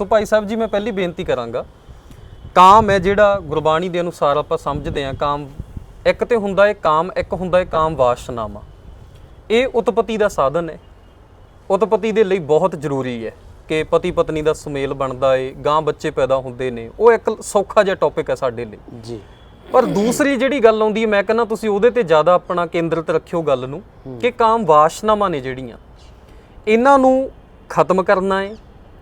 ਤੋਂ ਭਾਈ ਸਾਹਿਬ ਜੀ ਮੈਂ ਪਹਿਲੀ ਬੇਨਤੀ ਕਰਾਂਗਾ। ਕਾਮ ਹੈ ਜਿਹੜਾ ਗੁਰਬਾਣੀ ਦੇ ਅਨੁਸਾਰ ਆਪਾਂ ਸਮਝਦੇ ਹਾਂ ਕਾਮ ਇੱਕ ਤੇ ਹੁੰਦਾ ਹੈ ਕਾਮ ਇੱਕ ਹੁੰਦਾ ਹੈ ਕਾਮ ਵਾਸ਼ਨਾਮਾ। ਇਹ ਉਤਪਤੀ ਦਾ ਸਾਧਨ ਹੈ। ਉਤਪਤੀ ਦੇ ਲਈ ਬਹੁਤ ਜ਼ਰੂਰੀ ਹੈ ਕਿ ਪਤੀ ਪਤਨੀ ਦਾ ਸੁਮੇਲ ਬਣਦਾ ਏ ਗਾਂ ਬੱਚੇ ਪੈਦਾ ਹੁੰਦੇ ਨੇ। ਉਹ ਇੱਕ ਸੌਖਾ ਜਿਹਾ ਟੌਪਿਕ ਹੈ ਸਾਡੇ ਲਈ। ਜੀ। ਪਰ ਦੂਸਰੀ ਜਿਹੜੀ ਗੱਲ ਆਉਂਦੀ ਹੈ ਮੈਂ ਕਹਿੰਦਾ ਤੁਸੀਂ ਉਹਦੇ ਤੇ ਜ਼ਿਆਦਾ ਆਪਣਾ ਕੇਂਦਰਿਤ ਰੱਖਿਓ ਗੱਲ ਨੂੰ ਕਿ ਕਾਮ ਵਾਸ਼ਨਾਵਾਂ ਨੇ ਜਿਹੜੀਆਂ ਇਹਨਾਂ ਨੂੰ ਖਤਮ ਕਰਨਾ ਹੈ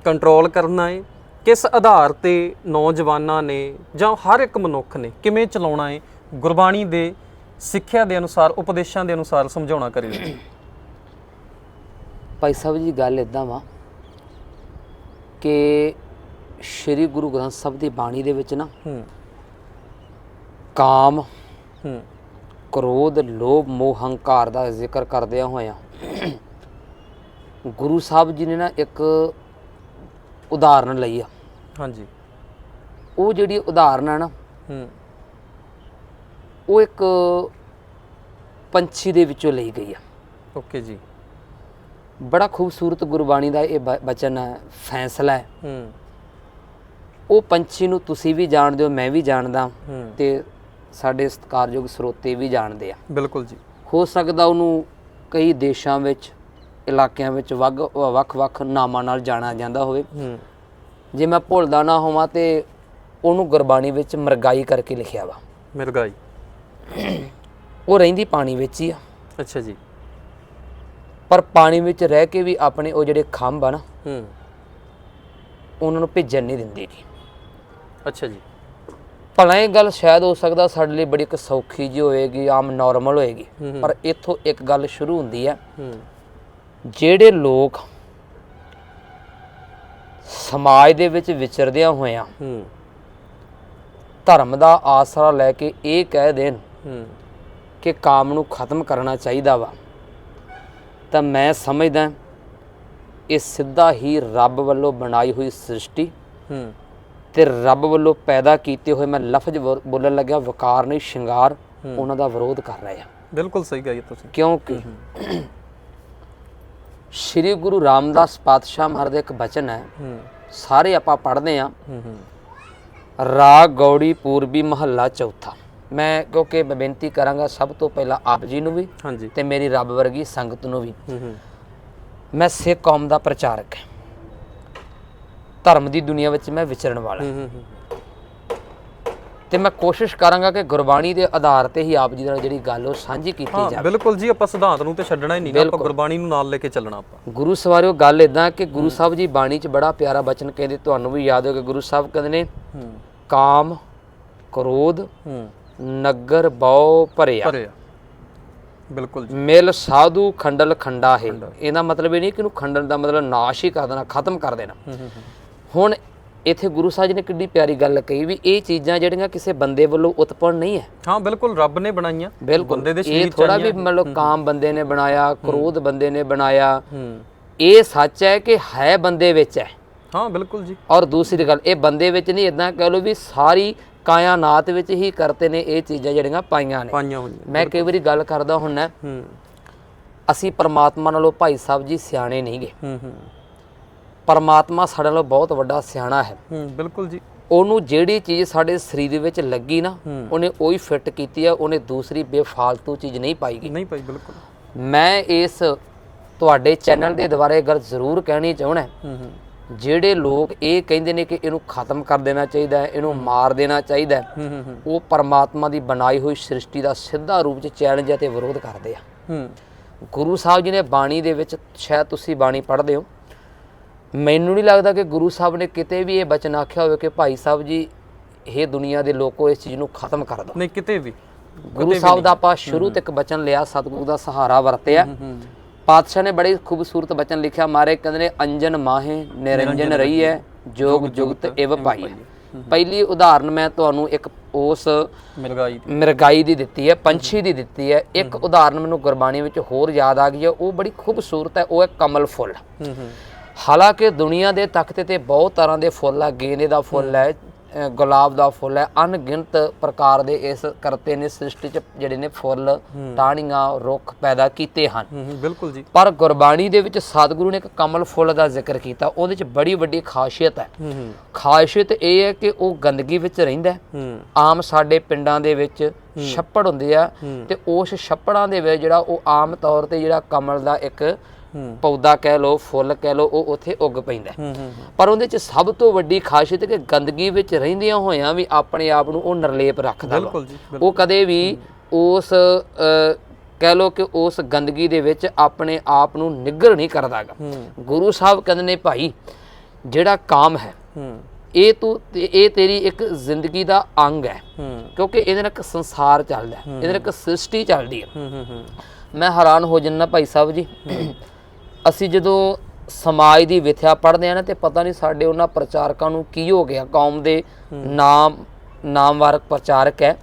ਕੰਟਰੋਲ ਕਰਨਾ ਹੈ ਕਿਸ ਆਧਾਰ ਤੇ ਨੌਜਵਾਨਾਂ ਨੇ ਜਾਂ ਹਰ ਇੱਕ ਮਨੁੱਖ ਨੇ ਕਿਵੇਂ ਚਲਾਉਣਾ ਹੈ ਗੁਰਬਾਣੀ ਦੇ ਸਿੱਖਿਆ ਦੇ ਅਨੁਸਾਰ ਉਪਦੇਸ਼ਾਂ ਦੇ ਅਨੁਸਾਰ ਸਮਝਾਉਣਾ ਕਰਿਓ ਭਾਈ ਸਾਹਿਬ ਜੀ ਗੱਲ ਇਦਾਂ ਵਾ ਕਿ ਸ੍ਰੀ ਗੁਰੂ ਗ੍ਰੰਥ ਸਾਹਿਬ ਦੀ ਬਾਣੀ ਦੇ ਵਿੱਚ ਨਾ ਹੂੰ। ਕਾਮ ਹੂੰ। ਕ੍ਰੋਧ ਲੋਭ ਮੋਹ ਹੰਕਾਰ ਦਾ ਜ਼ਿਕਰ ਕਰਦਿਆਂ ਹੋਇਆਂ ਗੁਰੂ ਸਾਹਿਬ ਜੀ ਨੇ ਨਾ ਇੱਕ ਉਦਾਹਰਨ ਲਈ ਆ। ਹਾਂਜੀ। ਉਹ ਜਿਹੜੀ ਉਦਾਹਰਨ ਹੈ ਨਾ ਹੂੰ। ਉਹ ਇੱਕ ਪੰਛੀ ਦੇ ਵਿੱਚੋਂ ਲਈ ਗਈ ਆ। ਓਕੇ ਜੀ। ਬੜਾ ਖੂਬਸੂਰਤ ਗੁਰਬਾਣੀ ਦਾ ਇਹ ਬਚਨ ਹੈ ਫੈਸਲਾ ਹੈ। ਹੂੰ। ਉਹ ਪੰਛੀ ਨੂੰ ਤੁਸੀਂ ਵੀ ਜਾਣਦੇ ਹੋ ਮੈਂ ਵੀ ਜਾਣਦਾ। ਤੇ ਸਾਡੇ ਸਤਿਕਾਰਯੋਗ ਸਰੋਤੇ ਵੀ ਜਾਣਦੇ ਆ। ਬਿਲਕੁਲ ਜੀ। ਹੋ ਸਕਦਾ ਉਹਨੂੰ ਕਈ ਦੇਸ਼ਾਂ ਵਿੱਚ ਇਲਾਕਿਆਂ ਵਿੱਚ ਵੱਗ ਵੱਖ-ਵੱਖ ਨਾਮਾਂ ਨਾਲ ਜਾਣਿਆ ਜਾਂਦਾ ਹੋਵੇ। ਜੇ ਮੈਂ ਭੁੱਲਦਾ ਨਾ ਹੋਵਾਂ ਤੇ ਉਹਨੂੰ ਗੁਰਬਾਣੀ ਵਿੱਚ ਮਰਗਾਈ ਕਰਕੇ ਲਿਖਿਆ ਵਾ। ਮਿਰਗਾਈ। ਉਹ ਰਹਿੰਦੀ ਪਾਣੀ ਵਿੱਚ ਹੀ ਆ। ਅੱਛਾ ਜੀ। ਪਰ ਪਾਣੀ ਵਿੱਚ ਰਹਿ ਕੇ ਵੀ ਆਪਣੇ ਉਹ ਜਿਹੜੇ ਖੰਭ ਆ ਨਾ ਹੂੰ। ਉਹਨਾਂ ਨੂੰ ਭਿੱਜਣ ਨਹੀਂ ਦਿੰਦੀ ਜੀ। ਅੱਛਾ ਜੀ। ਭਲਾ ਇਹ ਗੱਲ ਸ਼ਾਇਦ ਹੋ ਸਕਦਾ ਸਾਡੇ ਲਈ ਬੜੀ ਇੱਕ ਸੌਖੀ ਜੀ ਹੋਏਗੀ ਆਮ ਨਾਰਮਲ ਹੋਏਗੀ। ਪਰ ਇੱਥੋਂ ਇੱਕ ਗੱਲ ਸ਼ੁਰੂ ਹੁੰਦੀ ਹੂੰ। ਜਿਹੜੇ ਲੋਕ ਸਮਾਜ ਦੇ ਵਿੱਚ ਵਿਚਰਦਿਆਂ ਹੋਇਆਂ ਹੂੰ। ਧਰਮ ਦਾ ਆਸਰਾ ਲੈ ਕੇ ਇਹ ਕਹਿ ਦੇਣ ਹੂੰ। ਕਿ ਕਾਮ ਨੂੰ ਖਤਮ ਕਰਨਾ ਚਾਹੀਦਾ ਵਾ ਤਾਂ ਮੈਂ ਸਮਝਦਾ ਇਹ ਸਿੱਧਾ ਹੀ ਰੱਬ ਵੱਲੋਂ ਬਣਾਈ ਹੋਈ ਸ੍ਰਿਸ਼ਟੀ ਹੂੰ। ਤੇ ਰੱਬ ਵੱਲੋਂ ਪੈਦਾ ਕੀਤੇ ਹੋਏ ਮੈਂ ਲਫ਼ਜ਼ ਬੋਲਣ ਲੱਗਿਆ ਵਕਾਰ ਨਹੀਂ ਸ਼ਿੰਗਾਰ ਉਹਨਾਂ ਦਾ ਵਿਰੋਧ ਕਰ ਰਹੇ ਆ ਬਿਲਕੁਲ ਸਹੀ ਕਹੀ ਤੁਸੀਂ। ਕਿਉਂਕਿ ਸ੍ਰੀ ਗੁਰੂ ਰਾਮਦਾਸ ਪਾਤਸ਼ਾਹ ਮਹਾਰਾਜ ਦਾ ਇੱਕ ਬਚਨ ਹੈ। ਸਾਰੇ ਆਪਾਂ ਪੜ੍ਹਦੇ ਆ ਰਾਗ ਗੌੜੀ ਪੂਰਬੀ ਮਹੱਲਾ ਚੌਥਾ। ਮੈਂ ਕਿਉਂਕਿ ਮੈਂ ਬੇਨਤੀ ਕਰਾਂਗਾ ਸਭ ਤੋਂ ਪਹਿਲਾਂ ਆਪ ਜੀ ਨੂੰ ਵੀ ਹਾਂਜੀ। ਤੇ ਮੇਰੀ ਰੱਬ ਵਰਗੀ ਸੰਗਤ ਨੂੰ ਵੀ। ਮੈਂ ਸਿੱਖ ਕੌਮ ਦਾ ਪ੍ਰਚਾਰਕ ਹਾਂ। ਧਰਮ ਦੀ ਦੁਨੀਆ ਵਿੱਚ ਮੈਂ ਵਿਚਰਨ ਵਾਲਾ ਤੇ ਮੈਂ ਕੋਸ਼ਿਸ਼ ਕਰਾਂਗਾ ਕਿ ਗੁਰਬਾਣੀ ਦੇ ਆਧਾਰ ਤੇ ਹੀ ਆਪ ਜੀ ਨਾਲ ਜਿਹੜੀ ਗੱਲ ਉਹ ਸਾਂਝੀ ਕੀਤੀ ਹਾਂ ਜਾਵੇ। ਬਿਲਕੁਲ ਜੀ ਆਪਾਂ ਸਿਧਾਂਤ ਨੂੰ ਤੇ ਛੱਡਣਾ ਹੀ ਨਹੀਂ ਆਪਾਂ। ਗੁਰਬਾਣੀ ਨੂੰ ਨਾਲ ਲੈ ਕੇ ਚੱਲਣਾ ਆਪਾਂ। ਗੁਰੂ ਸਵਾਰਿਓ ਗੱਲ ਇਦਾਂ ਕਿ ਗੁਰੂ ਸਾਹਿਬ ਜੀ ਬਾਣੀ 'ਚ ਬੜਾ ਪਿਆਰਾ ਬਚਨ ਕਹਿੰਦੇ ਤੁਹਾਨੂੰ ਵੀ ਯਾਦ ਹੋਗਾ ਗੁਰੂ ਸਾਹਿਬ ਕਹਿੰਦੇ ਨੇ ਕਾਮ ਕ੍ਰੋਧ ਨਗਰ ਬਹੁ ਭਰਿਆ। ਬਿਲਕੁਲ ਜੀ। ਮਿਲ ਸਾਧੂ ਖੰਡਲ ਖੰਡਾ ਹੈ। ਇਹਦਾ ਮਤਲਬ ਇਹ ਨਹੀਂ ਕਿ ਇਹਨੂੰ ਖੰਡਨ ਦਾ ਮਤਲਬ ਨਾਸ਼ ਹੀ ਕਰ ਦੇਣਾ ਖਤਮ ਕਰ ਦੇਣਾ। ਹੁਣ ਇੱਥੇ ਗੁਰੂ ਸਾਹਿਬ ਜੀ ਨੇ ਕਿੰਨੀ ਪਿਆਰੀ ਗੱਲ ਕਹੀ ਵੀ ਇਹ ਚੀਜ਼ਾਂ ਜਿਹੜੀਆਂ ਕਿਸੇ ਬੰਦੇ ਵੱਲੋਂ ਉਤਪੰਨ ਨਹੀਂ ਹੈ। ਹਾਂ ਬਿਲਕੁਲ ਰੱਬ ਨੇ ਬਣਾਈਆਂ। ਬਿਲਕੁਲ। ਬੰਦੇ ਦੇ ਸਰੀਰ ਚ ਥੋੜਾ ਵੀ। ਮਤਲਬ ਕਾਮ ਬੰਦੇ ਨੇ ਬਣਾਇਆ ਕ੍ਰੋਧ ਬੰਦੇ ਨੇ ਬਣਾਇਆ। ਹੂੰ। ਇਹ ਸੱਚ ਹੈ ਕਿ ਹੈ ਬੰਦੇ ਵਿੱਚ ਹੈ। ਹਾਂ ਬਿਲਕੁਲ ਜੀ। ਔਰ ਦੂਸਰੀ ਗੱਲ ਇਹ ਬੰਦੇ ਵਿੱਚ ਨਹੀਂ ਇਦਾਂ ਕਹਿ ਲਓ ਵੀ ਸਾਰੀ ਕਾਇਨਾਤ ਵਿੱਚ ਹੀ ਕਰਤੇ ਨੇ ਇਹ ਚੀਜ਼ਾਂ ਜਿਹੜੀਆਂ ਪਾਈਆਂ ਨੇ। ਪਾਈਆਂ ਹੋਈਆਂ ਮੈਂ ਕਈ ਵਾਰੀ ਗੱਲ ਕਰਦਾ ਹੁੰਨਾ ਹੂੰ। ਅਸੀਂ ਪਰਮਾਤਮਾ ਨਾਲੋਂ ਭਾਈ ਸਾਹਿਬ ਜੀ ਸਿਆਣੇ ਨਹੀਂਗੇ। ਹੂੰ ਹੂੰ। ਪਰਮਾਤਮਾ ਸਾਡੇ ਨਾਲੋਂ ਬਹੁਤ ਵੱਡਾ ਸਿਆਣਾ ਹੈ। ਹੂੰ ਬਿਲਕੁਲ ਜੀ। ਉਹਨੂੰ ਜਿਹੜੀ ਚੀਜ਼ ਸਾਡੇ ਸਰੀਰ ਵਿੱਚ ਲੱਗੀ ਨਾ। ਉਹਨੇ ਉਹੀ ਫਿੱਟ ਕੀਤੀ ਆ ਉਹਨੇ ਦੂਸਰੀ ਬੇਫਾਲਤੂ ਚੀਜ਼ ਨਹੀਂ ਪਾਈਗੀ ਨਹੀਂ ਭਾਈ ਬਿਲਕੁਲ। ਮੈਂ ਇਸ ਤੁਹਾਡੇ ਚੈਨਲ ਦੇ ਦੁਆਰਾ ਗੱਲ ਜ਼ਰੂਰ ਕਹਿਣੀ ਚਾਹਣਾ ਹੂੰ ਹੂੰ। ਜਿਹੜੇ ਲੋਕ ਇਹ ਕਹਿੰਦੇ ਨੇ ਕਿ ਇਹਨੂੰ ਖਤਮ ਕਰ ਦੇਣਾ ਚਾਹੀਦਾ ਹੈ ਇਹਨੂੰ ਮਾਰ ਦੇਣਾ ਚਾਹੀਦਾ ਹੈ, ਹੂੰ ਹੂੰ ਹੂੰ। ਉਹ ਪਰਮਾਤਮਾ ਦੀ ਬਣਾਈ ਹੋਈ ਸ੍ਰਿਸ਼ਟੀ ਦਾ ਸਿੱਧਾ ਰੂਪ ਚ ਚੈਲੰਜ ਅਤੇ ਵਿਰੋਧ ਕਰਦੇ ਆ। ਹੂੰ। ਗੁਰੂ ਸਾਹਿਬ ਜੀ ਨੇ ਬਾਣੀ ਦੇ ਵਿੱਚ ਸ਼ਾਇਦ ਤੁਸੀਂ ਬਾਣੀ ਪੜ੍ਹਦੇ ਹੋ ਮੈਨੂੰ ਨਹੀਂ ਲੱਗਦਾ ਕਿ ਗੁਰੂ ਸਾਹਿਬ ਨੇ ਕਿਤੇ ਵੀ ਇਹ ਬਚਨ ਆਖਿਆ ਹੋਵੇ ਕਿ ਭਾਈ ਸਾਹਿਬ ਜੀ ਇਹ ਦੁਨੀਆ ਦੇ ਲੋਕੋ ਇਸ ਚੀਜ਼ ਨੂੰ ਖਤਮ ਕਰ ਦਿਓ। ਨਹੀਂ ਕਿਤੇ ਵੀ। ਗੁਰੂ ਸਾਹਿਬ ਦਾ ਆਪਾਂ ਸ਼ੁਰੂ ਤੋਂ ਇੱਕ ਬਚਨ ਲਿਆ ਸਤਿਗੁਰੂ ਦਾ ਸਹਾਰਾ ਵਰਤਿਆ। ਪਾਤਸ਼ਾਹ ਨੇ ਬੜੇ ਖੂਬਸੂਰਤ ਬਚਨ ਲਿਖਿਆ ਮਾਰੇ ਕਹਿੰਦੇ ਨੇ ਅੰਜਨ ਮਾਹੇ ਨਿਰੰਜਨ ਰਹੀ ਹੈ ਜੋਗ ਜੁਗਤ ਇਵ ਪਾਈ ਪਹਿਲੀ ਉਦਾਹਰਨ ਮੈਂ ਤੁਹਾਨੂੰ ਇੱਕ ਉਸ ਦੀ। ਮਿਰਗਾਈ ਦੀ ਦਿੱਤੀ ਹੈ ਪੰਛੀ ਦੀ ਦਿੱਤੀ ਹੈ ਇੱਕ ਉਦਾਹਰਨ ਮੈਨੂੰ ਗੁਰਬਾਣੀ ਵਿੱਚ ਹੋਰ ਯਾਦ ਆ ਗਈ ਹੈ ਉਹ ਬੜੀ ਖੂਬਸੂਰਤ ਹੈ ਉਹ ਹੈ ਕਮਲ ਫੁੱਲ। ਹਾਲਾਂਕਿ ਦੁਨੀਆ ਦੇ ਤਖਤੇ ਤੇ ਬਹੁਤ ਤਰ੍ਹਾਂ ਦੇ ਫੁੱਲ ਆ ਗੇਂਦੇ ਦਾ ਫੁੱਲ ਹੈ ਗੁਲਾਬ ਦਾ ਫੁੱਲ ਹੈ ਅਣਗਿਣਤ ਪ੍ਰਕਾਰ ਦੇ ਇਸ ਕਰਤੇ ਨੇ ਸ੍ਰਿਸ਼ਟੀ ਚ ਜਿਹੜੇ ਨੇ ਫੁੱਲ ਟਾਹਣੀਆਂ ਰੁੱਖ ਪੈਦਾ ਕੀਤੇ ਹਨ। ਬਿਲਕੁਲ ਜੀ। ਪਰ ਗੁਰਬਾਣੀ ਦੇ ਵਿੱਚ ਸਤਿਗੁਰੂ ਨੇ ਇੱਕ ਕਮਲ ਫੁੱਲ ਦਾ ਜ਼ਿਕਰ ਕੀਤਾ ਉਹਦੇ ਚ ਬੜੀ ਵੱਡੀ ਖਾਸੀਅਤ ਹੈ। ਖਾਸੀਅਤ ਇਹ ਹੈ ਕਿ ਉਹ ਗੰਦਗੀ ਵਿੱਚ ਰਹਿੰਦਾ ਆਮ ਸਾਡੇ ਪਿੰਡਾਂ ਦੇ ਵਿੱਚ ਛੱਪੜ ਹੁੰਦੇ ਆ ਤੇ ਉਸ ਛੱਪੜਾਂ ਦੇ ਵਿੱਚ ਜਿਹੜਾ ਉਹ ਆਮ ਤੌਰ ਤੇ ਜਿਹੜਾ ਕਮਲ ਦਾ ਇੱਕ ਪੌਦਾ ਕਹਿ ਲਓ ਫੁੱਲ ਕਹਿ ਲਓ ਉਹ ਉੱਥੇ ਉੱਗ ਪੈਂਦਾ ਪਰ ਉਹਦੇ ਚ ਸਭ ਤੋਂ ਵੱਡੀ ਖਾਸੀਅਤ ਕਿ ਗੰਦਗੀ ਵਿੱਚ ਰਹਿੰਦਿਆਂ ਹੋਇਆਂ ਵੀ ਆਪਣੇ ਆਪ ਨੂੰ ਉਹ ਨਿਰਲੇਪ ਰੱਖਦਾ। ਉਹ ਕਦੇ ਵੀ ਉਸ ਕਹਿ ਲਓ ਕਿ ਉਸ ਗੰਦਗੀ ਦੇ ਵਿੱਚ ਆਪਣੇ ਆਪ ਨੂੰ ਨਿੱਗਰ ਨਹੀਂ ਕਰਦਾਗਾ ਗੁਰੂ ਸਾਹਿਬ ਕਹਿੰਦੇ ਨੇ ਭਾਈ ਜਿਹੜਾ ਕਾਮ ਹੈ ਇਹ ਤੂੰ ਇਹ ਤੇਰੀ ਇੱਕ ਜ਼ਿੰਦਗੀ ਦਾ ਅੰਗ ਹੈ। ਕਿਉਂਕਿ ਇਹਦੇ ਨਾਲ ਇੱਕ ਸੰਸਾਰ ਚੱਲਦਾ ਹੈ ਇਹਦੇ ਨਾਲ ਇੱਕ ਸ੍ਰਿਸ਼ਟੀ ਚੱਲਦੀ ਹੈ। ਮੈਂ ਹੈਰਾਨ ਹੋ ਜੰਨਾ ਭਾਈ ਸਾਹਿਬ ਜੀ। ਅਸੀਂ ਜਦੋਂ ਸਮਾਜ ਦੀ ਵਿਥਿਆ ਪੜ੍ਹਦੇ ਆ ਨਾ ਤੇ ਪਤਾ ਨਹੀਂ ਸਾਡੇ ਉਹਨਾਂ ਪ੍ਰਚਾਰਕਾਂ ਨੂੰ ਕੀ ਹੋ ਗਿਆ। ਕੌਮ ਦੇ ਨਾਮ ਨਾਮਵਾਰਕ ਪ੍ਰਚਾਰਕ ਹੈ।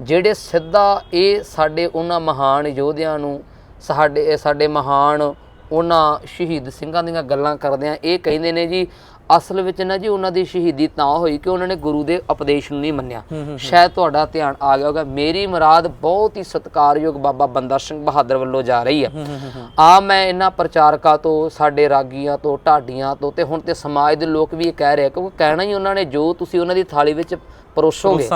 ਜਿਹੜੇ ਸਿੱਧਾ ਇਹ ਸਾਡੇ ਉਹਨਾਂ ਮਹਾਨ ਯੋਧਿਆਂ ਨੂੰ ਸਾਡੇ ਸਾਡੇ ਮਹਾਨ ਉਹਨਾਂ ਸ਼ਹੀਦ ਸਿੰਘਾਂ ਦੀਆਂ ਗੱਲਾਂ ਕਰਦੇ ਆ ਇਹ ਕਹਿੰਦੇ ਨੇ ਜੀ ਅਸਲ ਵਿੱਚ ਨਾ ਜੀ ਉਹਨਾਂ ਦੀ ਸ਼ਹੀਦੀ ਤਾਂ ਹੋਈ ਕਿ ਉਹਨਾਂ ਨੇ ਗੁਰੂ ਦੇ ਉਪਦੇਸ਼ ਨੂੰ ਨਹੀਂ ਮੰਨਿਆ। ਸ਼ਾਇਦ ਤੁਹਾਡਾ ਧਿਆਨ ਆ ਗਿਆ ਹੋਗਾ ਮੇਰੀ ਮੁਰਾਦ ਬਹੁਤ ਹੀ ਸਤਿਕਾਰਯੋਗ ਬਾਬਾ ਬੰਦਾ ਸਿੰਘ ਬਹਾਦਰ ਵੱਲੋਂ ਜਾ ਰਹੀ ਹੈ ਆ ਮੈਂ ਇਹਨਾਂ ਪ੍ਰਚਾਰਕਾਂ ਤੋਂ ਸਾਡੇ ਰਾਗੀਆਂ ਤੋਂ ਢਾਡੀਆਂ ਤੋਂ ਤੇ ਹੁਣ ਤੇ ਸਮਾਜ ਦੇ ਲੋਕ ਵੀ ਇਹ ਕਹਿ ਰਹੇ ਕਿਉਂਕਿ ਕਹਿਣਾ ਹੀ ਉਹਨਾਂ ਨੇ ਜੋ ਤੁਸੀਂ ਉਹਨਾਂ ਦੀ ਥਾਲੀ ਵਿੱਚ ਪਰੋਸੋਗੇ।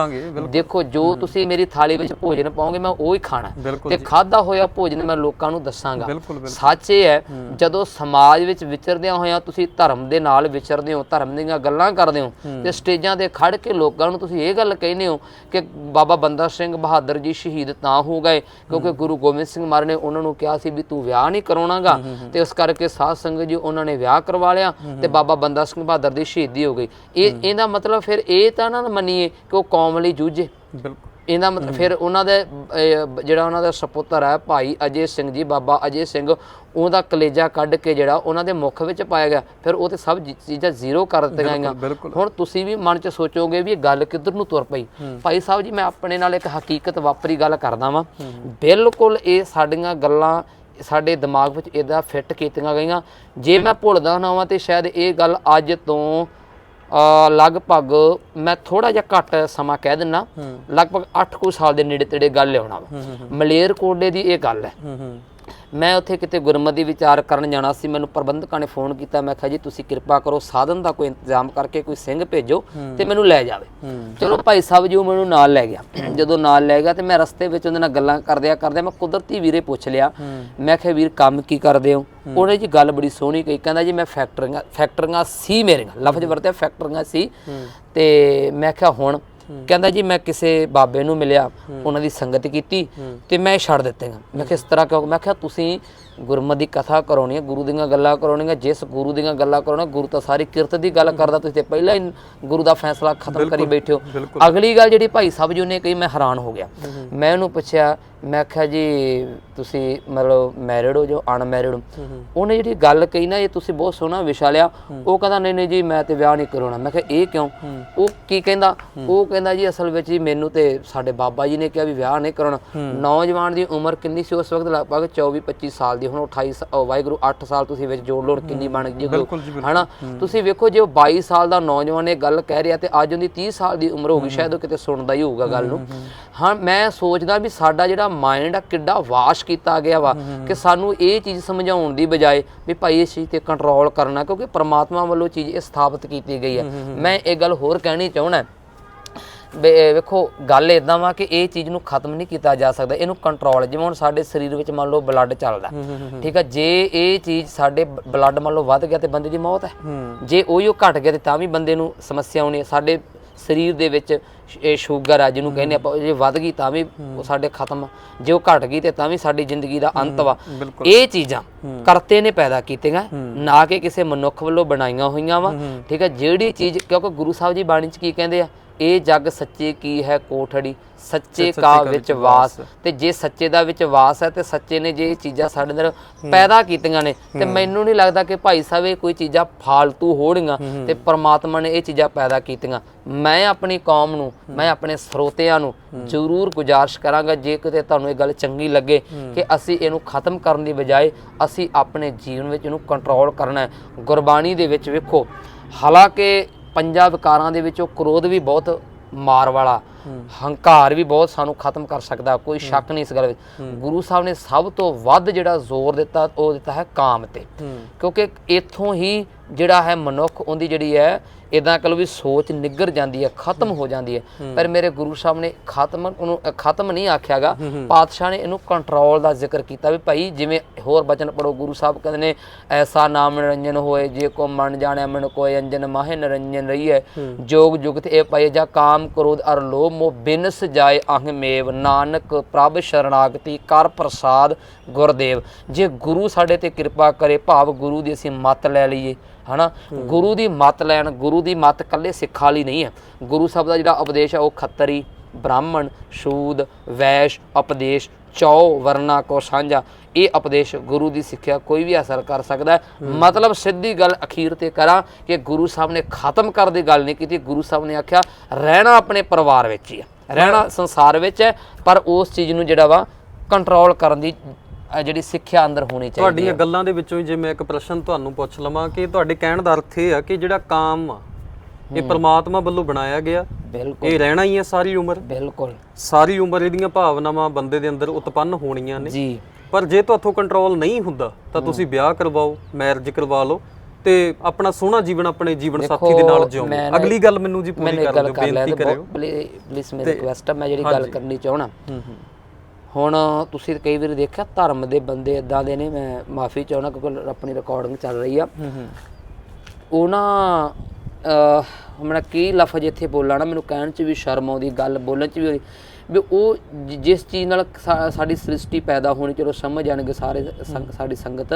ਦੇਖੋ ਜੋ ਤੁਸੀਂ ਮੇਰੀ ਥਾਲੀ ਵਿੱਚ ਭੋਜਨ ਪਾਓਗੇ ਮੈਂ ਉਹ ਹੀ ਖਾਣਾ। ਤੇ ਖਾਦਾ ਹੋਇਆ ਭੋਜਨ ਮੈਂ ਲੋਕਾਂ ਨੂੰ ਦੱਸਾਂਗਾ। ਸੱਚ ਇਹ ਹੈ ਜਦੋਂ ਸਮਾਜ ਵਿੱਚ ਵਿਚਰਦਿਆਂ ਹੋਇਆਂ ਤੁਸੀਂ ਧਰਮ ਦੇ ਨਾਲ ਵਿਚਰਦੇ ਹੋ ਧਰਮ ਦੀਆਂ ਗੱਲਾਂ ਕਰਦੇ ਹੋ ਤੇ ਸਟੇਜਾਂ ਤੇ ਖੜ ਕੇ ਲੋਕਾਂ ਨੂੰ ਤੁਸੀਂ ਇਹ ਗੱਲ ਕਹਿੰਦੇ ਹੋ ਕਿ ਬਾਬਾ ਬੰਦਾ ਸਿੰਘ ਬਹਾਦਰ ਜੀ ਸ਼ਹੀਦ ਤਾਂ ਹੋ ਗਏ ਕਿਉਂਕਿ ਗੁਰੂ ਗੋਬਿੰਦ ਸਿੰਘ ਮਹਾਰਾਜ ਨੇ ਉਹਨਾਂ ਨੂੰ ਕਿਹਾ ਸੀ ਵੀ ਤੂੰ ਵਿਆਹ ਨਹੀਂ ਕਰਾਉਣਾਗਾ। ਤੇ ਉਸ ਕਰਕੇ ਸਾਧ ਸੰਗਤ ਜੀ ਉਹਨਾਂ ਨੇ ਵਿਆਹ ਕਰਵਾ ਲਿਆ ਤੇ ਬਾਬਾ ਬੰਦਾ ਸਿੰਘ ਬਹਾਦਰ ਦੀ ਸ਼ਹੀਦੀ ਹੋ ਗਈ। ਇਹ ਇਹਦਾ ਮਤਲਬ ਫਿਰ ਇਹ ਤਾਂ ਨਾ ਮੰਨੀਏ ਕਿ ਉਹ ਕੌਮ ਲਈ ਜੂਝੇ। ਬਿਲਕੁਲ। ਇਹਦਾ ਮਤਲਬ ਫਿਰ ਉਹਨਾਂ ਦੇ ਜਿਹੜਾ ਉਹਨਾਂ ਦਾ ਸਪੁੱਤਰ ਹੈ ਭਾਈ ਅਜੇ ਸਿੰਘ ਜੀ ਬਾਬਾ ਅਜੇ ਸਿੰਘ ਉਹਦਾ ਕਲੇਜਾ ਕੱਢ ਕੇ ਜਿਹੜਾ ਉਹਨਾਂ ਦੇ ਮੁਖ ਵਿੱਚ ਪਾਇਆ ਗਿਆ। ਫਿਰ ਉਹ ਤੇ ਸਭ ਚੀਜ਼ਾਂ ਜ਼ੀਰੋ ਕਰ ਦਿੱਤੀਆਂ ਗਈਆਂ। ਹੁਣ ਤੁਸੀਂ ਵੀ ਮਨ 'ਚ ਸੋਚੋਗੇ ਵੀ ਇਹ ਗੱਲ ਕਿੱਧਰ ਨੂੰ ਤੁਰ ਪਈ। ਭਾਈ ਸਾਹਿਬ ਜੀ ਮੈਂ ਆਪਣੇ ਨਾਲ ਇੱਕ ਹਕੀਕਤ ਵਾਪਰੀ ਗੱਲ ਕਰਦਾ ਵਾਂ। ਬਿਲਕੁਲ ਇਹ ਸਾਡੀਆਂ ਗੱਲਾਂ ਸਾਡੇ ਦਿਮਾਗ ਵਿੱਚ ਇਹਦਾ ਫਿੱਟ ਕੀਤੀਆਂ ਗਈਆਂ। ਜੇ ਮੈਂ ਭੁੱਲਦਾ ਨਾ ਹਾਂ ਤੇ ਸ਼ਾਇਦ ਇਹ ਗੱਲ ਅੱਜ ਤੋਂ ਲਗਭਗ ਮੈਂ ਥੋੜਾ ਜਿਹਾ ਘੱਟ ਸਮਾਂ ਕਹਿ ਦਿੰਨਾ। ਲਗਭਗ 8 ਕੁ ਸਾਲ ਦੇ ਨੇੜੇ ਤੇੜੇ ਗੱਲ ਲਿਆਉਣਾ ਵਾ। ਮਲੇਰਕੋਟਲੇ ਦੀ ਇਹ ਗੱਲ ਹੂੰ। ਮੈਂ ਉੱਥੇ ਕਿਤੇ ਗੁਰਮਤਿ ਵਿਚਾਰ ਕਰਨ ਜਾਣਾ ਸੀ ਮੈਨੂੰ ਪ੍ਰਬੰਧਕਾਂ ਨੇ ਫੋਨ ਕੀਤਾ ਮੈਂ ਕਿਹਾ ਜੀ ਤੁਸੀਂ ਕਿਰਪਾ ਕਰੋ ਸਾਧਨ ਦਾ ਕੋਈ ਇੰਤਜ਼ਾਮ ਕਰਕੇ ਕੋਈ ਸਿੰਘ ਭੇਜੋ ਤੇ ਮੈਨੂੰ ਲੈ ਜਾਵੇ। ਚਲੋ ਭਾਈ ਸਾਹਿਬ ਜੀ ਉਹ ਮੈਨੂੰ ਨਾਲ ਲੈ ਗਿਆ। ਜਦੋਂ ਨਾਲ ਲੈ ਗਿਆ ਤੇ ਮੈਂ ਰਸਤੇ ਵਿੱਚ ਉਹਦੇ ਨਾਲ ਗੱਲਾਂ ਕਰਦਿਆਂ ਕਰਦਿਆਂ ਮੈਂ ਕੁਦਰਤੀ ਵੀਰੇ ਪੁੱਛ ਲਿਆ। ਮੈਂ ਕਿਹਾ ਵੀਰ ਕੰਮ ਕੀ ਕਰਦੇ ਹੋ? ਉਹਨੇ ਜੀ ਗੱਲ ਬੜੀ ਸੋਹਣੀ ਕਹੀ ਕਹਿੰਦਾ ਜੀ ਮੈਂ ਫੈਕਟਰੀਆਂ ਫੈਕਟਰੀਆਂ ਸੀ ਮੇਰੀਆਂ ਲਫ਼ਜ਼ ਵਰਤਿਆ ਫੈਕਟਰੀਆਂ ਸੀ। ਤੇ ਮੈਂ ਕਿਹਾ ਹੁਣ ਕਹਿੰਦਾ ਜੀ ਮੈਂ ਕਿਸੇ ਬਾਬੇ ਨੂੰ ਮਿਲਿਆ ਉਹਨਾਂ ਦੀ ਸੰਗਤ ਕੀਤੀ ਤੇ ਮੈਂ ਛੱਡ ਦਿੱਤੇਗਾ ਮੈਂ ਕਿਹਾ ਇਸ ਤਰ੍ਹਾਂ ਕਿਉਂ? ਮੈਂ ਕਿਹਾ ਤੁਸੀਂ ਗੁਰਮਤਿ ਦੀ ਕਥਾ ਕਰਾਉਣੀ ਹੈ ਗੁਰੂ ਦੀਆਂ ਗੱਲਾਂ ਕਰਾਉਣੀਆਂ ਜਿਸ ਗੁਰੂ ਦੀਆਂ ਗੱਲਾਂ ਕਰਾਉਣਾ ਗੁਰੂ ਤਾਂ ਸਾਰੀ ਕਿਰਤ ਦੀ ਗੱਲ ਕਰਦਾ ਤੁਸੀਂ ਤੇ ਪਹਿਲਾਂ ਹੀ ਗੁਰੂ ਦਾ ਫੈਸਲਾ ਖਤਮ ਕਰੀ ਬੈਠੇ ਹੋ। ਅਗਲੀ ਗੱਲ ਜਿਹੜੀ ਭਾਈ ਸਾਹਿਬ ਜੀ ਨੇ ਕਹੀ ਮੈਂ ਹੈਰਾਨ ਹੋ ਗਿਆ। ਮੈਂ ਉਹਨੂੰ ਪੁੱਛਿਆ ਮੈਂ ਕਿਹਾ ਜੀ ਤੁਸੀਂ ਮਤਲਬ ਮੈਰਿਡ ਹੋ ਜੋ ਅਨਮੈਰਿਡ ਉਹਨੇ ਜਿਹੜੀ ਗੱਲ ਕਹੀ ਨਾ ਇਹ ਤੁਸੀਂ ਬਹੁਤ ਸੋਹਣਾ ਵਿਸ਼ਾ ਲਿਆ। ਉਹ ਕਹਿੰਦਾ ਨਹੀਂ ਨਹੀਂ ਜੀ ਮੈਂ ਤੇ ਵਿਆਹ ਨਹੀਂ ਕਰਾਉਣਾ। ਮੈਂ ਕਿਹਾ ਇਹ ਕਿਉਂ? ਉਹ ਕੀ ਕਹਿੰਦਾ? ਉਹ ਕਹਿੰਦਾ ਜੀ ਅਸਲ ਵਿੱਚ ਜੀ ਮੈਨੂੰ ਤੇ ਸਾਡੇ ਬਾਬਾ ਜੀ ਨੇ ਕਿਹਾ ਵੀ ਵਿਆਹ ਨਹੀਂ ਕਰਾਉਣਾ। ਨੌਜਵਾਨ ਦੀ ਉਮਰ ਕਿੰਨੀ ਸੀ? ਉਸ ਵਕਤ ਲਗਭਗ 24 25 ਸਾਲ ਦੀ। ਹੁਣ 28 ਸਾ- ਉਹ ਵਾਹਿਗੁਰੂ 8 ਸਾਲ ਤੁਸੀਂ ਵਿੱਚ ਜੋੜ ਲਓ ਕਿੰਨੀ ਬਣ ਗਈ ਹਨਾ? ਤੁਸੀਂ ਵੇਖੋ ਜੇ ਉਹ 22 ਸਾਲ ਦਾ ਨੌਜਵਾਨ ਇਹ ਗੱਲ ਕਹਿ ਰਿਹਾ ਤੇ ਅੱਜ ਉਹਦੀ 30 ਸਾਲ ਦੀ ਉਮਰ ਹੋ ਗਈ ਸ਼ਾਇਦ ਉਹ ਕਿਤੇ ਸੁਣਦਾ ਹੀ ਹੋਊਗਾ ਗੱਲ ਨੂੰ। ਹਾਂ ਮੈਂ ਸੋਚਦਾ ਵੀ ਸਾਡਾ ਜਿਹੜਾ ਮਾਈਂਡ ਆ ਕਿੱਡਾ ਵਾਸ਼ ਕੀਤਾ ਗਿਆ ਵਾ ਕਿ ਸਾਨੂੰ ਇਹ ਚੀਜ਼ ਸਮਝਾਉਣ ਦੀ ਬਜਾਏ ਵੀ ਭਾਈ ਇਸ ਚੀਜ਼ ਤੇ ਕੰਟਰੋਲ ਕਰਨਾ ਕਿਉਂਕਿ ਪ੍ਰਮਾਤਮਾ ਵੱਲੋਂ ਚੀਜ਼ ਇਹ ਸਥਾਪਿਤ ਕੀਤੀ ਗਈ ਹੈ। ਮੈਂ ਇਹ ਗੱਲ ਹੋਰ ਕਹਿਣੀ ਚਾਹਣਾ ਵੇਖੋ ਗੱਲ ਇਦਾਂ ਵਾ ਕਿ ਇਹ ਚੀਜ਼ ਨੂੰ ਖਤਮ ਨਹੀਂ ਕੀਤਾ ਜਾ ਸਕਦਾ ਇਹਨੂੰ ਕੰਟਰੋਲ ਜਿਵੇਂ ਹੁਣ ਸਾਡੇ ਸਰੀਰ ਵਿੱਚ ਮੰਨ ਲਓ ਬਲੱਡ ਚੱਲਦਾ ਠੀਕ ਆ ਜੇ ਇਹ ਚੀਜ਼ ਸਾਡੇ ਬਲੱਡ ਮੰਨ ਲਓ ਵੱਧ ਗਿਆ ਤੇ ਬੰਦੇ ਦੀ ਮੌਤ ਹੈ। ਜੇ ਉਹੀ ਉਹ ਘਟ ਗਿਆ ਤੇ ਤਾਂ ਵੀ ਬੰਦੇ ਨੂੰ ਸਮੱਸਿਆ ਆਉਣੀ ਹੈ। ਸਾਡੇ ਸਰੀਰ ਦੇ ਵਿੱਚ ਇਹ ਸ਼ੂਗਰ ਆ ਜਿਹਨੂੰ ਕਹਿੰਦੇ ਆਪਾਂ ਜੇ ਵੱਧ ਗਈ ਤਾਂ ਵੀ ਉਹ ਸਾਡੇ ਖਤਮ। ਜੇ ਉਹ ਘਟ ਗਈ ਤੇ ਤਾਂ ਵੀ ਸਾਡੀ ਜ਼ਿੰਦਗੀ ਦਾ ਅੰਤ ਵਾ। ਇਹ ਚੀਜ਼ਾਂ ਕਰਤੇ ਨੇ ਪੈਦਾ ਕੀਤੀਆਂ ਨਾ ਕਿ ਕਿਸੇ ਮਨੁੱਖ ਵੱਲੋਂ ਬਣਾਈਆਂ ਹੋਈਆਂ ਵਾ। ਠੀਕ ਹੈ ਜਿਹੜੀ ਚੀਜ਼ ਕਿਉਂਕਿ ਗੁਰੂ ਸਾਹਿਬ ਜੀ ਬਾਣੀ ਚ ਕੀ ਕਹਿੰਦੇ ਆ? ਇਹ ਜੱਗ ਸੱਚੇ ਕੀ ਹੈ ਕੋਠੜੀ? ਸੱਚੇ ਕਾ ਵਿੱਚ ਵਾਸ। ਤੇ ਜੇ ਸੱਚੇ ਦਾ ਵਿੱਚ ਵਾਸ ਹੈ ਤੇ ਸੱਚੇ ਨੇ ਜੇ ਇਹ ਚੀਜ਼ਾਂ ਸਾਡੇ ਅੰਦਰ ਪੈਦਾ ਕੀਤੀਆਂ ਨੇ ਤੇ ਮੈਨੂੰ ਨਹੀਂ ਲੱਗਦਾ ਕਿ ਭਾਈ ਸਾਹਿਬ ਇਹ ਕੋਈ ਚੀਜ਼ਾਂ ਫਾਲਤੂ ਹੋਣਗੀਆਂ ਤੇ ਪ੍ਰਮਾਤਮਾ ਨੇ ਇਹ ਚੀਜ਼ਾਂ ਪੈਦਾ ਕੀਤੀਆਂ। ਮੈਂ ਆਪਣੀ ਕੌਮ ਨੂੰ ਮੈਂ ਆਪਣੇ ਸਰੋਤਿਆਂ ਨੂੰ ਜ਼ਰੂਰ ਗੁਜ਼ਾਰਿਸ਼ ਕਰਾਂਗਾ ਜੇ ਕਿਤੇ ਤੁਹਾਨੂੰ ਇਹ ਗੱਲ ਚੰਗੀ ਲੱਗੇ ਕਿ ਅਸੀਂ ਇਹਨੂੰ ਖਤਮ ਕਰਨ ਦੀ ਬਜਾਏ ਅਸੀਂ ਆਪਣੇ ਜੀਵਨ ਵਿੱਚ ਇਹਨੂੰ ਕੰਟਰੋਲ ਕਰਨਾ ਹੈ। ਗੁਰਬਾਣੀ ਦੇ ਵਿੱਚ ਵੇਖੋ ਹਾਲਾਂਕਿ ਪੰਜਾਂ ਵਿਕਾਰਾਂ ਦੇ ਵਿੱਚੋਂ ਕ੍ਰੋਧ ਵੀ ਬਹੁਤ ਮਾਰ ਵਾਲਾ ਹੰਕਾਰ ਵੀ ਬਹੁਤ ਸਾਨੂੰ ਖਤਮ ਕਰ ਸਕਦਾ ਕੋਈ ਸ਼ੱਕ ਨਹੀਂ ਇਸ ਗੱਲ ਵਿੱਚ। ਗੁਰੂ ਸਾਹਿਬ ਨੇ ਸਭ ਤੋਂ ਵੱਧ ਜਿਹੜਾ ਜ਼ੋਰ ਦਿੱਤਾ ਉਹ ਦਿੱਤਾ ਹੈ ਕਾਮ ਤੇ। ਕਿਉਂਕਿ ਇੱਥੋਂ ਹੀ ਜਿਹੜਾ ਹੈ ਮਨੁੱਖ ਉਹਦੀ ਜਿਹੜੀ ਹੈ ਇਦਾਂ ਕਹ ਲਓ ਵੀ ਸੋਚ ਨਿੱਗਰ ਜਾਂਦੀ ਹੈ ਖਤਮ ਹੋ ਜਾਂਦੀ ਹੈ। ਪਰ ਮੇਰੇ ਗੁਰੂ ਸਾਹਿਬ ਨੇ ਖਤਮ ਉਹਨੂੰ ਖਤਮ ਨਹੀਂ ਆਖਿਆਗਾ। ਪਾਤਸ਼ਾਹ ਨੇ ਇਹਨੂੰ ਕੰਟਰੋਲ ਦਾ ਜ਼ਿਕਰ ਕੀਤਾ ਵੀ ਭਾਈ ਜਿਵੇਂ ਹੋਰ ਬਚਨ ਪੜੋ ਗੁਰੂ ਸਾਹਿਬ ਕਹਿੰਦੇ ਨੇ ਐਸਾ ਨਾਮ ਨਿਰੰਜਨ ਹੋਏ ਜੇ ਕੋ ਮਨ ਜਾਣਿਆ ਮਨ ਕੋਇ ਅੰਜਨ ਮਾਹੇ ਨਿਰੰਜਨ ਰਹੀਏ ਜੋਗ ਜੁਗਤ ਇਹ ਪਏ ਜਾ ਕਾਮ ਕ੍ਰੋਧ ਅਰ ਲੋਭ ਮੋਹ ਬਿਨਸ ਜਾਏ ਅਹ ਮੇਵ। ਨਾਨਕ ਪ੍ਰਭ ਸ਼ਰਣਾਗਤੀ ਕਰ ਪ੍ਰਸਾਦ ਗੁਰਦੇਵ। ਜੇ ਗੁਰੂ ਸਾਡੇ ਤੇ ਕਿਰਪਾ ਕਰੇ ਭਾਵ ਗੁਰੂ ਦੀ ਅਸੀਂ ਮੱਤ ਲੈ ਲਈਏ ਹਨਾ? ਗੁਰੂ ਦੀ ਮੱਤ ਲੈਣ ਗੁਰੂ ਦੀ ਮੱਤ ਕੱਲੇ ਸਿੱਖਾਂ ਵਾਲੀ ਨਹੀਂ ਹੈ। ਗੁਰੂ ਸਾਹਿਬ ਦਾ ਜਿਹੜਾ ਉਪਦੇਸ਼ ਹੈ ਉਹ ਖੱਤਰੀ ਬ੍ਰਾਹਮਣ ਸ਼ੂਦ ਵੈਸ਼ ਉਪਦੇਸ਼ ਚੌ ਵਰਨਾ ਕੋ ਸਾਂਝਾ। ਇਹ ਉਪਦੇਸ਼ ਗੁਰੂ ਦੀ ਸਿੱਖਿਆ ਕੋਈ ਵੀ ਅਸਰ ਕਰ ਸਕਦਾ ਹੈ। ਮਤਲਬ ਸਿੱਧੀ ਗੱਲ ਅਖੀਰ ਤੇ ਕਰਾਂ ਕਿ ਗੁਰੂ ਸਾਹਿਬ ਨੇ ਖਤਮ ਕਰ ਦੀ ਗੱਲ ਨਹੀਂ ਕੀਤੀ। ਗੁਰੂ ਸਾਹਿਬ ਨੇ ਆਖਿਆ ਰਹਿਣਾ ਆਪਣੇ ਪਰਿਵਾਰ ਵਿੱਚ ਹੀ ਹੈ। ਰਹਿਣਾ ਸੰਸਾਰ ਵਿੱਚ ਹੈ ਪਰ ਉਸ ਚੀਜ਼ ਨੂੰ ਜਿਹੜਾ ਵਾ ਕੰਟਰੋਲ ਕਰਨ ਦੀ ਅ, ਜਿਹੜੀ ਸਿੱਖਿਆ ਅੰਦਰ ਹੋਣੀ ਚਾਹੀਦੀ ਤੁਹਾਡੀਆਂ ਗੱਲਾਂ ਦੇ ਵਿੱਚੋਂ ਹੀ ਜੇ ਮੈਂ ਇੱਕ ਪ੍ਰਸ਼ਨ ਤੁਹਾਨੂੰ ਪੁੱਛ ਲਵਾਂ ਕਿ ਤੁਹਾਡੇ ਕਹਿਣ ਦਾ ਅਰਥ ਇਹ ਆ ਕਿ ਜਿਹੜਾ ਕਾਮ ਆ ਇਹ ਪ੍ਰਮਾਤਮਾ ਵੱਲੋਂ ਬਣਾਇਆ ਗਿਆ। ਬਿਲਕੁਲ। ਇਹ ਰਹਿਣਾ ਹੀ ਹੈ ਸਾਰੀ ਉਮਰ? ਬਿਲਕੁਲ। ਸਾਰੀ ਉਮਰ ਇਹਦੀਆਂ ਭਾਵਨਾਵਾਂ ਬੰਦੇ ਦੇ ਅੰਦਰ ਉਤਪੰਨ ਹੋਣੀਆਂ ਨੇ। ਜੀ। ਪਰ ਜੇ ਤੁਹਾਥੋਂ ਕੰਟਰੋਲ ਨਹੀਂ ਹੁੰਦਾ ਤਾਂ ਤੁਸੀਂ ਵਿਆਹ ਕਰਵਾਓ ਮੈਰਿਜ ਕਰਵਾ ਲਓ ਤੇ ਆਪਣਾ ਸੋਹਣਾ ਜੀਵਨ ਆਪਣੇ ਜੀਵਨ ਸਾਥੀ ਦੇ ਨਾਲ ਜਿਓ ਅਗਲੀ ਗੱਲ ਮੈਨੂੰ ਜੀ ਪੂਰੀ ਕਰ ਦਿਓ ਬੇਨਤੀ ਕਰਿਓ। ਪਲੀਜ਼ ਮੇਰੀ ਰਿਕੁਐਸਟ ਹੈ ਮੈਂ ਜਿਹੜੀ ਗੱਲ ਕਰਨੀ ਚਾਹਣਾ ਹੂੰ ਹੂੰ। ਹੁਣ ਤੁਸੀਂ ਕਈ ਵਾਰੀ ਦੇਖਿਆ ਧਰਮ ਦੇ ਬੰਦੇ ਇਦਾਂ ਦੇ ਨੇ ਮੈਂ ਮਾਫੀ ਚਾਹਣਾ ਕਿਉਂਕਿ ਆਪਣੀ ਰਿਕਾਰਡਿੰਗ ਚੱਲ ਰਹੀ ਆ। ਹੂੰ ਹੂੰ। ਉਹ ਨਾ ਮੈਂ ਕੀ ਲਫ਼ਜ਼ ਇੱਥੇ ਬੋਲਾਂ ਨਾ ਮੈਨੂੰ ਕਹਿਣ 'ਚ ਵੀ ਸ਼ਰਮ ਆਉਂਦੀ ਗੱਲ ਬੋਲਣ 'ਚ ਵੀ ਆਉਂਦੀ। ਵੀ ਉਹ ਜਿਸ ਚੀਜ਼ ਨਾਲ ਸਾਡੀ ਸ੍ਰਿਸ਼ਟੀ ਪੈਦਾ ਹੋਣੀ ਚਲੋ ਸਮਝ ਜਾਣਗੇ ਸਾਰੇ ਸਾਡੀ ਸੰਗਤ।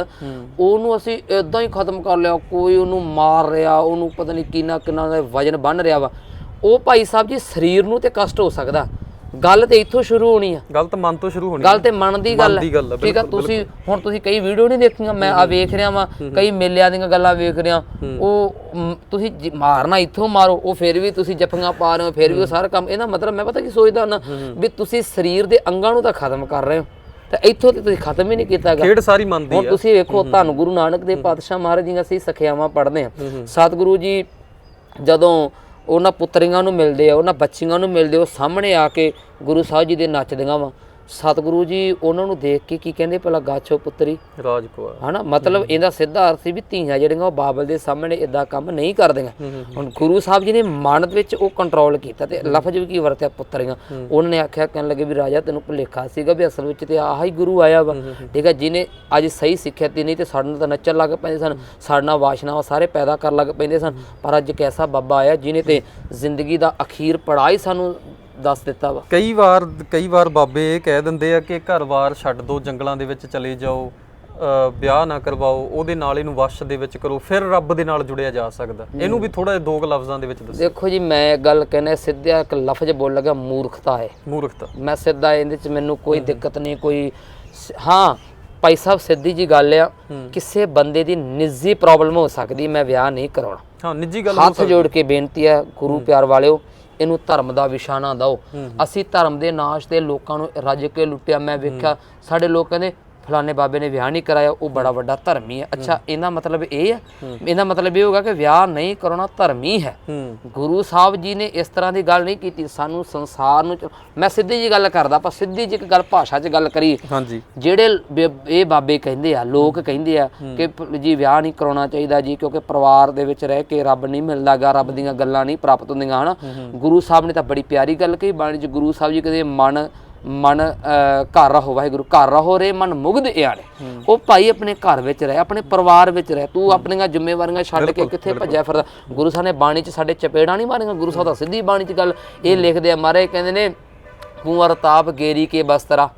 ਉਹਨੂੰ ਅਸੀਂ ਇਦਾਂ ਹੀ ਖਤਮ ਕਰ ਲਿਆ ਕੋਈ ਉਹਨੂੰ ਮਾਰ ਰਿਹਾ ਉਹਨੂੰ ਪਤਾ ਨਹੀਂ ਕਿੰਨਾ ਕਿੰਨਾ ਦਾ ਵਜਨ ਬੰਨ ਰਿਹਾ ਵਾ। ਉਹ ਭਾਈ ਸਾਹਿਬ ਜੀ ਸਰੀਰ ਨੂੰ ਤੇ ਕਸ਼ਟ ਹੋ ਸਕਦਾ। ਗੱਲ ਤੇ ਇੱਥੋਂ ਸ਼ੁਰੂ ਹੋਣੀ ਆ। ਗੱਲ ਤਾਂ ਮਨ ਤੋਂ ਸ਼ੁਰੂ ਹੋਣੀ ਗੱਲ ਤੇ ਮਨ ਦੀ ਗੱਲ ਦੀ ਹੈ ਠੀਕ ਆ? ਤੁਸੀਂ ਹੁਣ ਤੁਸੀਂ ਕਈ ਵੀਡੀਓ ਨਹੀਂ ਦੇਖੀਆਂ ਮੈਂ ਆ ਵੇਖ ਰਿਹਾ ਵਾਂ ਕਈ ਮੇਲਿਆਂ ਦੀਆਂ ਗੱਲਾਂ ਵੇਖ ਰਿਹਾ। ਉਹ ਤੁਸੀਂ ਮਾਰਨਾ ਇੱਥੋਂ ਮਾਰੋ ਉਹ ਫਿਰ ਵੀ ਤੁਸੀਂ ਜੱਫੀਆਂ ਪਾ ਰਹੇ ਹੋ ਫਿਰ ਵੀ ਉਹ ਸਾਰਾ ਕੰਮ। ਇਹਦਾ ਮਤਲਬ ਮੈਂ ਪਤਾ ਕੀ ਸੋਚਦਾ ਹੁੰਦਾ ਵੀ ਤੁਸੀਂ ਸਰੀਰ ਦੇ ਅੰਗਾਂ ਨੂੰ ਤਾਂ ਖਤਮ ਕਰ ਰਹੇ ਹੋ। ਤੇ ਇੱਥੋਂ ਤੇ ਤੁਸੀਂ ਖਤਮ ਹੀ ਨਹੀਂ ਕੀਤਾਗਾ ਖੇਡ ਸਾਰੀ ਮਨ ਦੀ ਹੁਣ ਆ। ਤੁਸੀਂ ਵੇਖੋ ਤੁਹਾਨੂੰ ਗੁਰੂ ਨਾਨਕ ਦੇਵ ਪਾਤਸ਼ਾਹ ਮਹਾਰਾਜ ਦੀਆਂ ਅਸੀਂ ਸਖਿਆਵਾਂ ਪੜ੍ਹਦੇ ਆ ਸਤਿਗੁਰੂ ਜੀ ਜਦੋਂ ਉਹਨਾਂ ਪੁੱਤਰੀਆਂ ਨੂੰ ਮਿਲਦੇ ਆ, ਉਹਨਾਂ ਬੱਚੀਆਂ ਨੂੰ ਮਿਲਦੇ ਉਹ ਸਾਹਮਣੇ ਆ ਕੇ ਗੁਰੂ ਸਾਹਿਬ ਜੀ ਦੇ ਨੱਚਦੀਆਂ ਵਾ। ਸਤਿਗੁਰੂ ਜੀ ਉਹਨਾਂ ਨੂੰ ਦੇਖ ਕੇ ਕੀ ਕਹਿੰਦੇ ਭਲਾ ਗਾਛੋ ਪੁੱਤਰੀ? ਰਾਜ ਕੁਆਰ ਹਨਾ? ਮਤਲਬ ਇਹਦਾ ਸਿੱਧਾ ਅਰਥ ਸੀ ਵੀ ਧੀਆਂ ਜਿਹੜੀਆਂ ਉਹ ਬਾਬਲ ਦੇ ਸਾਹਮਣੇ ਇਦਾਂ ਕੰਮ ਨਹੀਂ ਕਰਦੀਆਂ। ਹੁਣ ਗੁਰੂ ਸਾਹਿਬ ਜੀ ਨੇ ਮਨ ਵਿੱਚ ਉਹ ਕੰਟਰੋਲ ਕੀਤਾ ਤੇ ਲਫ਼ਜ਼ ਵੀ ਕੀ ਵਰਤਿਆ ਪੁੱਤਰੀਆਂ। ਉਹਨਾਂ ਨੇ ਆਖਿਆ ਕਹਿਣ ਲੱਗੇ ਵੀ ਰਾਜਾ ਤੈਨੂੰ ਭੁਲੇਖਾ ਸੀਗਾ ਵੀ ਅਸਲ ਵਿੱਚ ਤੇ ਆਹ ਹੀ ਗੁਰੂ ਆਇਆ ਵਾ। ਠੀਕ ਹੈ ਜਿਹਨੇ ਅੱਜ ਸਹੀ ਸਿੱਖਿਆ ਤੇ ਨਹੀਂ ਤੇ ਸਾਡੇ ਨਾਲ ਤਾਂ ਨੱਚਣ ਲੱਗ ਪੈਂਦੇ ਸਨ। ਸਾਡੇ ਨਾਲ ਵਾਸ਼ਨਾਵਾਂ ਸਾਰੇ ਪੈਦਾ ਕਰਨ ਲੱਗ ਪੈਂਦੇ ਸਨ। ਪਰ ਅੱਜ ਇੱਕ ਐਸਾ ਬਾਬਾ ਆਇਆ ਜਿਹਨੇ ਤੇ ਜ਼ਿੰਦਗੀ ਦਾ ਅਖੀਰ ਪੜਾਈ ਸਾਨੂੰ ਦੱਸ ਦਿੱਤਾ ਵਾ। ਕਈ ਵਾਰ ਕਈ ਵਾਰ ਬਾਬੇ ਇਹ ਕਹਿ ਦਿੰਦੇ ਆ ਕਿ ਘਰ-ਬਾਰ ਛੱਡ ਦਿਓ ਜੰਗਲਾਂ ਦੇ ਵਿੱਚ ਚਲੇ ਜਾਓ ਵਿਆਹ ਨਾ ਕਰਵਾਓ ਉਹਦੇ ਨਾਲ ਇਹਨੂੰ ਵਸ਼ ਦੇ ਵਿੱਚ ਕਰੋ ਫਿਰ ਰੱਬ ਦੇ ਨਾਲ ਜੁੜਿਆ ਜਾ ਸਕਦਾ। ਇਹਨੂੰ ਵੀ ਥੋੜਾ ਜਿਹਾ ਦੋ ਕੁ ਲਫ਼ਜ਼ਾਂ ਦੇ ਵਿੱਚ ਦੱਸੋ। ਦੇਖੋ ਜੀ ਮੈਂ ਗੱਲ ਕਹਿੰਦਾ ਸਿੱਧਾ ਇੱਕ ਲਫ਼ਜ਼ ਬੋਲ ਲਗਾ ਮੂਰਖਤਾ ਹੈ। ਮੂਰਖਤਾ। ਮੈਂ ਸਿੱਧਾ ਇਹਦੇ ਚ ਮੈਨੂੰ ਕੋਈ ਦਿੱਕਤ ਨਹੀਂ ਕੋਈ ਹਾਂ ਭਾਈ ਸਾਹਿਬ ਸਿੱਧੀ ਜੀ ਗੱਲ ਆ ਕਿਸੇ ਬੰਦੇ ਦੀ ਨਿੱਜੀ ਪ੍ਰੋਬਲਮ ਹੋ ਸਕਦੀ ਮੈਂ ਵਿਆਹ ਨਹੀਂ ਕਰਾਉਣਾ। ਹਾਂ ਨਿੱਜੀ ਗੱਲ ਹੱਥ ਜੋੜ ਕੇ ਬੇਨਤੀ ਹੈ ਗੁਰੂ ਪਿਆਰ ਵਾਲਿਓ ਇਹਨੂੰ ਧਰਮ ਦਾ ਵਿਸ਼ਾ ਨਾ ਦਿਓ। ਅਸੀਂ ਧਰਮ ਦੇ ਨਾਸ਼ ਤੇ ਲੋਕਾਂ ਨੂੰ ਰੱਜ ਕੇ ਲੁੱਟਿਆ। ਮੈਂ ਵੇਖਿਆ ਸਾਡੇ ਲੋਕ ਕਹਿੰਦੇ ਫਲਾਣੇ ਬਾਬੇ ਨੇ ਵਿਆਹ ਨਹੀਂ ਕਰਾਇਆ ਉਹ ਬੜਾ ਵੱਡਾ ਧਰਮੀ ਹੈ। ਅੱਛਾ ਇਹਦਾ ਮਤਲਬ ਇਹ ਹੈ ਇਹਦਾ ਮਤਲਬ ਇਹ ਹੋਗਾ ਕਿ ਵਿਆਹ ਨਹੀਂ ਕਰਾਉਣਾ ਧਰਮੀ ਹੈ। ਗੁਰੂ ਸਾਹਿਬ ਜੀ ਨੇ ਇਸ ਤਰ੍ਹਾਂ ਦੀ ਗੱਲ ਨਹੀਂ ਕੀਤੀ ਸਾਨੂੰ ਸੰਸਾਰ ਨੂੰ ਮੈਂ ਸਿੱਧੀ ਜੀ ਗੱਲ ਕਰਦਾ ਪਰ ਸਿੱਧੀ ਜੀ ਇੱਕ ਗੱਲ ਭਾਸ਼ਾ 'ਚ ਗੱਲ ਕਰੀ ਜਿਹੜੇ ਇਹ ਬਾਬੇ ਕਹਿੰਦੇ ਆ ਲੋਕ ਕਹਿੰਦੇ ਆ ਕਿ ਜੀ ਵਿਆਹ ਨਹੀਂ ਕਰਾਉਣਾ ਚਾਹੀਦਾ ਜੀ ਕਿਉਂਕਿ ਪਰਿਵਾਰ ਦੇ ਵਿੱਚ ਰਹਿ ਕੇ ਰੱਬ ਨਹੀਂ ਮਿਲਦਾਗਾ ਰੱਬ ਦੀਆਂ ਗੱਲਾਂ ਨਹੀਂ ਪ੍ਰਾਪਤ ਹੁੰਦੀਆਂ ਹਨਾ। ਗੁਰੂ ਸਾਹਿਬ ਨੇ ਤਾਂ ਬੜੀ ਪਿਆਰੀ ਗੱਲ ਕਹੀ ਬਾਣੀ 'ਚ ਗੁਰੂ ਸਾਹਿਬ ਜੀ ਕਹਿੰਦੇ ਮਨ ਮਨ ਘਰ ਰਹੋ ਵਾਹਿਗੁਰੂ ਘਰ ਰਹੋ ਰੇ ਮਨ ਮੁਗਧ ਇਆਲੇ ਉਹ ਭਾਈ ਆਪਣੇ ਘਰ ਵਿੱਚ ਰਹਿ ਆਪਣੇ ਪਰਿਵਾਰ ਵਿੱਚ ਰਹਿ। ਤੂੰ ਆਪਣੀਆਂ ਜ਼ਿੰਮੇਵਾਰੀਆਂ ਛੱਡ ਕੇ ਕਿੱਥੇ ਭੱਜਿਆ ਫਿਰਦਾ? ਗੁਰੂ ਸਾਹਿਬ ਨੇ ਬਾਣੀ 'ਚ ਸਾਡੇ ਚਪੇੜਾਂ ਨਹੀਂ ਮਾਰੀਆਂ? ਗੁਰੂ ਸਾਹਿਬ ਦਾ ਸਿੱਧੀ ਬਾਣੀ 'ਚ ਗੱਲ ਇਹ ਲਿਖਦੇ ਆ ਮਾਰੇ ਕਹਿੰਦੇ ਨੇ ਕੁੰਵਰ ਤਾਪ ਗੇਰੀ ਕੇ ਬਸਤਰਾ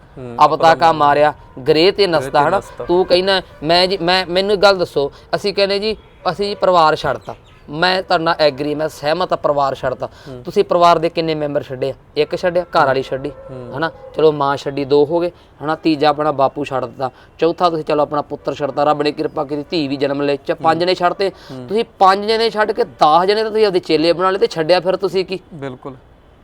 ਅਬਤਾ ਕਾ ਮਾਰਿਆ ਗਰੇ ਤੇ ਨਸਤਾ ਹਨਾ? ਤੂੰ ਕਹਿੰਦਾ ਮੈਂ ਜੀ ਮੈਂ ਮੈਨੂੰ ਗੱਲ ਦੱਸੋ ਅਸੀਂ ਕਹਿੰਦੇ ਜੀ ਅਸੀਂ ਜੀ ਪਰਿਵਾਰ ਛੱਡਤਾ ਮੈਂ ਤੁਹਾਡੇ ਨਾਲ ਐਗਰੀ ਮੈਂ ਸਹਿਮਤ ਆ ਪਰਿਵਾਰ ਛੱਡਤਾ। ਤੁਸੀਂ ਪਰਿਵਾਰ ਦੇ ਕਿੰਨੇ ਮੈਂਬਰ ਛੱਡੇ ਆ? ਇੱਕ ਛੱਡਿਆ ਘਰ ਵਾਲੀ ਛੱਡੀ ਹਨਾ? ਚਲੋ ਮਾਂ ਛੱਡੀ ਦੋ ਹੋ ਗਏ ਹਨਾ? ਤੀਜਾ ਆਪਣਾ ਬਾਪੂ ਛੱਡ ਦਿੱਤਾ। ਚੌਥਾ ਤੁਸੀਂ ਚਲੋ ਆਪਣਾ ਪੁੱਤਰ ਛੱਡਤਾ ਰੱਬ ਨੇ ਕਿਰਪਾ ਕੀਤੀ ਧੀ ਵੀ ਜਨਮ ਲੈ ਚ ਪੰਜ ਨੇ ਛੱਡਤੇ। ਤੁਸੀਂ ਪੰਜ ਜਣੇ ਛੱਡ ਕੇ 10 ਜਣੇ ਤਾਂ ਤੁਸੀਂ ਆਪਦੇ ਚੇਲੇ ਬਣਾ ਲਏ ਤੇ ਛੱਡਿਆ ਫਿਰ ਤੁਸੀਂ ਕੀ? ਬਿਲਕੁਲ।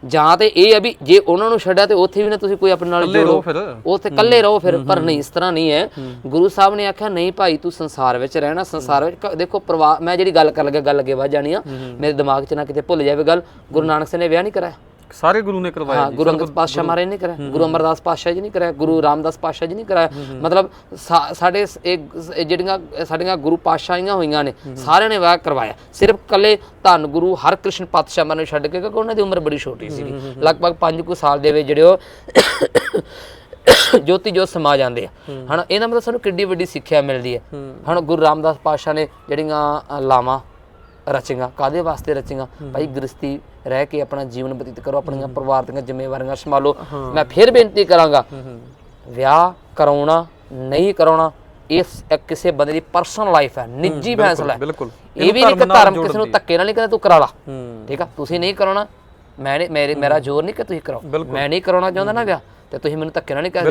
ਜਾਂ ਤੇ ਇਹ ਆ ਵੀ ਜੇ ਉਹਨਾਂ ਨੂੰ ਛੱਡਿਆ ਤੇ ਉੱਥੇ ਵੀ ਨਾ ਤੁਸੀਂ ਕੋਈ ਆਪਣੇ ਨਾਲ ਜੋੜੋ। ਉੱਥੇ ਇਕੱਲੇ ਰਹੋ ਫਿਰ ਪਰ ਨਹੀਂ ਇਸ ਤਰ੍ਹਾਂ ਨਹੀਂ ਹੈ। ਗੁਰੂ ਸਾਹਿਬ ਨੇ ਆਖਿਆ ਨਹੀਂ ਭਾਈ ਤੂੰ ਸੰਸਾਰ ਵਿੱਚ ਰਹਿਣਾ ਸੰਸਾਰ ਵਿੱਚ ਦੇਖੋ ਪਰਿਵਾਰ ਮੈਂ ਜਿਹੜੀ ਗੱਲ ਕਰਨ ਲੱਗਾ ਗੱਲ ਅੱਗੇ ਵੱਧ ਜਾਣੀ ਆ। ਮੇਰੇ ਦਿਮਾਗ 'ਚ ਨਾ ਕਿਤੇ ਭੁੱਲ ਜਾਵੇ ਗੱਲ। ਗੁਰੂ ਨਾਨਕ ਸਾਹਿਬ ਨੇ ਵਿਆਹ ਨਹੀਂ ਕਰਾਇਆ। ਸਾਰੇ ਗੁਰੂ ਨੇ ਕਰਵਾਇਆ ਹਾਂ ਗੁਰੂ ਅੰਗਦ ਪਾਤਸ਼ਾਹ ਮਹਾਰਾਜ ਨੇ ਕਰਾਇਆ ਗੁਰੂ ਅਮਰਦਾਸ ਪਾਤਸ਼ਾਹ ਜੀ ਨੇ ਕਰਾਇਆ ਗੁਰੂ ਰਾਮਦਾਸ ਪਾਤਸ਼ਾਹ ਜੀ ਨੇ ਕਰਾਇਆ ਮਤਲਬ ਸਾ- ਸਾਡੇ ਸ- ਇਹ ਜਿਹੜੀਆਂ ਸਾਡੀਆਂ ਗੁਰੂ ਪਾਤਸ਼ਾਹੀਆਂ ਹੋਈਆਂ ਨੇ ਸਾਰਿਆਂ ਨੇ ਵਿਆਹ ਕਰਵਾਇਆ। ਸਿਰਫ ਕੱਲੇ ਧੰਨ ਗੁਰੂ ਹਰਕ੍ਰਿਸ਼ਨ ਪਾਤਸ਼ਾਹ ਮਹਾਰਾਜ ਨੂੰ ਛੱਡ ਕੇ ਕਿਉਂਕਿ ਉਹਨਾਂ ਦੀ ਉਮਰ ਬੜੀ ਛੋਟੀ ਸੀਗੀ। ਲਗਭਗ 5 ਕੁ ਸਾਲ ਦੇ ਵਿੱਚ ਜਿਹੜੇ ਉਹ ਜੋਤੀ ਜੋਤ ਸਮਾ ਜਾਂਦੇ ਆ। ਹਣ ਇਹਨਾਂ ਮਤਲਬ ਸਾਨੂੰ ਕਿੱਡੀ ਵੱਡੀ ਸਿੱਖਿਆ ਮਿਲਦੀ ਹੈ। ਹੁਣ ਗੁਰੂ ਰਾਮਦਾਸ ਪਾਤਸ਼ਾਹ ਨੇ ਜਿਹੜੀਆਂ ਲਾਵਾਂ ਰਚੀਆਂ ਕਾਦੇ ਵਾਸਤੇ ਰਚੀਆਂ ਭਾਈ ਗ੍ਰਸਤੀ ਰਹਿ ਕੇ ਆਪਣਾ ਜੀਵਨ ਬਤੀਤ ਕਰੋ ਆਪਣੀਆਂ ਪਰਿਵਾਰ ਦੀਆਂ ਜ਼ਿੰਮੇਵਾਰੀਆਂ ਸੰਭਾਲੋ। ਮੈਂ ਫਿਰ ਬੇਨਤੀ ਕਰਾਂਗਾ ਵਿਆਹ ਕਰਾਉਣਾ ਨਹੀਂ ਕਰਾਉਣਾ ਇਹ ਸ- ਇੱਕ ਕਿਸੇ ਬੰਦੇ ਦੀ ਪਰਸਨਲ ਲਾਈਫ ਹੈ ਨਿੱਜੀ ਫੈਸਲਾ ਹੈ। ਬਿਲਕੁਲ ਇਹ ਵੀ ਨਹੀਂ ਕਿ ਧਰਮ ਕਿਸੇ ਨੂੰ। ਧੱਕੇ ਨਾਲ ਨਹੀਂ ਕਹਿੰਦਾ ਤੂੰ ਕਰਾ ਲਾ। ਠੀਕ ਆ? ਤੁਸੀਂ ਨਹੀਂ ਕਰਾਉਣਾ ਮੈਂ ਮੇਰੇ ਮੇਰਾ ਜ਼ੋਰ ਨਹੀਂ ਕਿ ਤੁਸੀਂ ਕਰਾਓ। ਮੈਂ ਨਹੀਂ ਕਰਾਉਣਾ ਚਾਹੁੰਦਾ ਨਾ ਵਿਆਹ ਤੇ ਤੁਸੀਂ ਮੈਨੂੰ ਧੱਕੇ ਨਾਲ ਨਹੀਂ ਕਹਿੰਦੇ